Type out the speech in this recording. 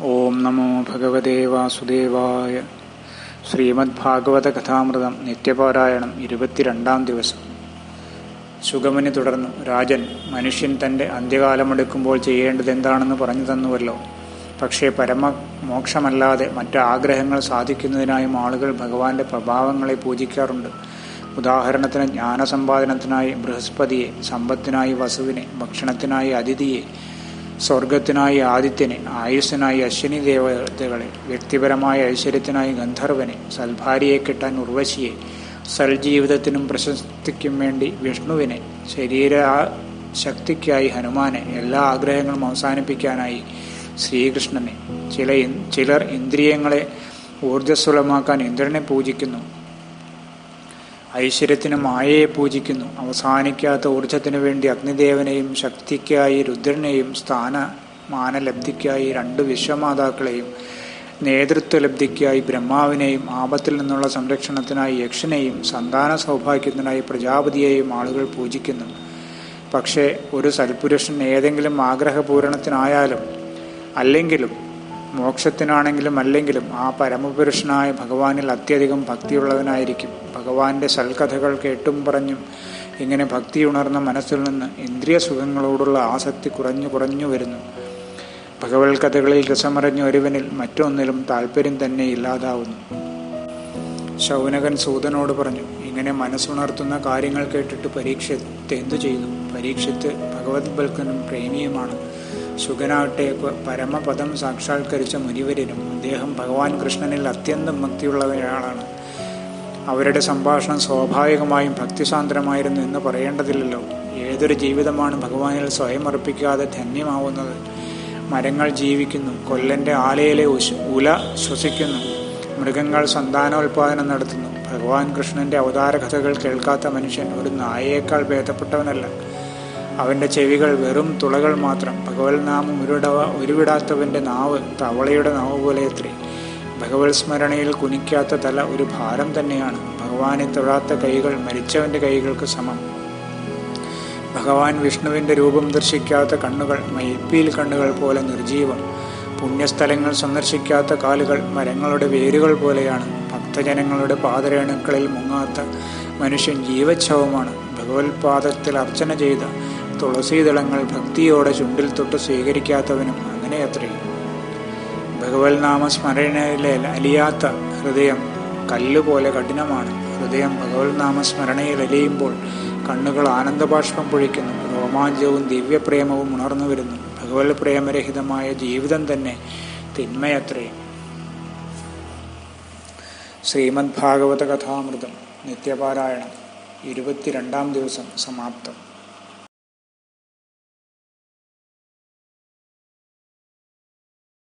ഓം നമോ ഭഗവതേ വാസുദേവായ ശ്രീമദ്ഭാഗവത കഥാമൃതം നിത്യപാരായണം ഇരുപത്തിരണ്ടാം ദിവസം. സുഗമന് തുടർന്നു. രാജൻ മനുഷ്യൻ തന്റെ അന്ത്യകാലമെടുക്കുമ്പോൾ ചെയ്യേണ്ടത് എന്താണെന്ന് പറഞ്ഞു തന്നുവല്ലോ. പക്ഷേ പരമ മോക്ഷമല്ലാതെ മറ്റ് ആഗ്രഹങ്ങൾ സാധിക്കുന്നതിനായും ആളുകൾ ഭഗവാന്റെ പ്രഭാവങ്ങളെ പൂജിക്കാറുണ്ട്. ഉദാഹരണത്തിന് ജ്ഞാനസമ്പാദനത്തിനായി ബൃഹസ്പതിയെ സമ്പത്തിനായി വസുവിനെ ഭക്ഷണത്തിനായി അതിഥിയെ സ്വർഗത്തിനായി ആദിത്യനെ ആയുസ്സിനായി അശ്വിനി ദേവതകളെ വ്യക്തിപരമായ ഐശ്വര്യത്തിനായി ഗന്ധർവനെ സൽഭാര്യയെ കിട്ടാൻ ഉർവശിയെ സൽജീവിതത്തിനും പ്രശസ്തിക്കും വേണ്ടി വിഷ്ണുവിനെ ശരീര ശക്തിക്കായി ഹനുമാനെ എല്ലാ ആഗ്രഹങ്ങളും അവസാനിപ്പിക്കാനായി ശ്രീകൃഷ്ണനെ ചില ചിലർ ഇന്ദ്രിയങ്ങളെ ഊർജസ്വലമാക്കാൻ ഇന്ദ്രനെ പൂജിക്കുന്നു. ഐശ്വര്യത്തിന് മായയെ പൂജിക്കുന്നു. അവസാനിക്കാത്ത ഊർജത്തിനു വേണ്ടി അഗ്നിദേവനെയും ശക്തിക്കായി രുദ്രനെയും സ്ഥാന മാനലബ്ധിക്കായി രണ്ട് വിശ്വമാതാക്കളെയും നേതൃത്വലബ്ധിക്കായി ബ്രഹ്മാവിനെയും ആപത്തിൽ നിന്നുള്ള സംരക്ഷണത്തിനായി യക്ഷനെയും സന്താന സൗഭാഗ്യത്തിനായി പ്രജാപതിയെയും ആളുകൾ പൂജിക്കുന്നു. പക്ഷേ ഒരു സൽപുരുഷൻ ഏതെങ്കിലും ആഗ്രഹപൂരണത്തിനായാലും അല്ലെങ്കിലും മോക്ഷത്തിനാണെങ്കിലും അല്ലെങ്കിലും ആ പരമപുരുഷനായ ഭഗവാനിൽ അത്യധികം ഭക്തിയുള്ളവനായിരിക്കും. ഭഗവാന്റെ സൽകഥകൾ കേട്ടും പറഞ്ഞും ഇങ്ങനെ ഭക്തി ഉണർന്ന മനസ്സിൽ നിന്ന് ഇന്ദ്രിയ സുഖങ്ങളോടുള്ള ആസക്തി കുറഞ്ഞു കുറഞ്ഞു വരുന്നു. ഭഗവത് കഥകളിൽ രസമറിഞ്ഞ ഒരുവനിൽ മറ്റൊന്നിലും താല്പര്യം തന്നെ ഇല്ലാതാവുന്നു. ശൗനകൻ സൂതനോട് പറഞ്ഞു ഇങ്ങനെ മനസ്സുണർത്തുന്ന കാര്യങ്ങൾ കേട്ടിട്ട് പരീക്ഷത്ത് എന്തു ചെയ്തു? പരീക്ഷത്ത് ഭഗവത് ബൽക്കനും പ്രേമിയുമാണ്. ശുഗനാകട്ടെ പരമപദം സാക്ഷാത്കരിച്ച മുനിവരനും അദ്ദേഹം ഭഗവാൻ കൃഷ്ണനിൽ അത്യന്തം ഭക്തിയുള്ള ഒരാളാണ് അവരുടെ സംഭാഷണം സ്വാഭാവികമായും ഭക്തിസാന്ദ്രമായിരുന്നു എന്ന് പറയേണ്ടതില്ലല്ലോ. ഏതൊരു ജീവിതമാണ് ഭഗവാനിൽ സ്വയം അർപ്പിക്കാതെ ധന്യമാവുന്നത്? മരങ്ങൾ ജീവിക്കുന്നു കൊല്ലന്റെ ആലയിലെ ഉല ശ്വസിക്കുന്നു മൃഗങ്ങൾ സന്താനോൽപാദനം നടത്തുന്നു. ഭഗവാൻ കൃഷ്ണന്റെ അവതാര കഥകൾ കേൾക്കാത്ത മനുഷ്യൻ ഒരു നായയേക്കാൾ ഭേദപ്പെട്ടവനല്ല. അവന്റെ ചെവികൾ വെറും തുളകൾ മാത്രം. ഭഗവത് നാമം ഉരുടവ ഉരുവിടാത്തവന്റെ നാവ് തവളയുടെ നാവ് പോലെ എത്രേ. ഭഗവത് സ്മരണയിൽ കുനിക്കാത്ത തല ഒരു ഭാരം തന്നെയാണ്. ഭഗവാനെ തൊഴാത്ത കൈകൾ മരിച്ചവന്റെ കൈകൾക്ക് സമം. ഭഗവാൻ വിഷ്ണുവിന്റെ രൂപം ദർശിക്കാത്ത കണ്ണുകൾ മയിപ്പിയിൽ കണ്ണുകൾ പോലെ നിർജീവം. പുണ്യസ്ഥലങ്ങൾ സന്ദർശിക്കാത്ത കാലുകൾ മരങ്ങളുടെ വേരുകൾ പോലെയാണ്. ഭക്തജനങ്ങളുടെ പാതരേണുക്കളിൽ മുങ്ങാത്ത മനുഷ്യൻ ജീവച്ഛവമാണ്. ഭഗവത്പാദത്തിൽ അർച്ചന ചെയ്ത തുളസീദളങ്ങൾ ഭക്തിയോടെ ചുണ്ടിൽ തൊട്ട് സ്വീകരിക്കാത്തവനും അങ്ങനെ അത്രയും ഭഗവത് നാമസ്മരണയിലെ അലിയാത്ത ഹൃദയം കല്ലുപോലെ കഠിനമാണ്. ഹൃദയം ഭഗവത് നാമസ്മരണയിൽ അലിയുമ്പോൾ കണ്ണുകൾ ആനന്ദബാഷ്പം പൊഴിക്കുന്നു. രോമാഞ്ചവും ദിവ്യപ്രേമവും ഉണർന്നു വരുന്നു. ഭഗവത് പ്രേമരഹിതമായ ജീവിതം തന്നെ തിന്മയത്രേ. ശ്രീമദ് ഭാഗവത കഥാമൃതം നിത്യപാരായണം ഇരുപത്തിരണ്ടാം ദിവസം സമാപ്തം.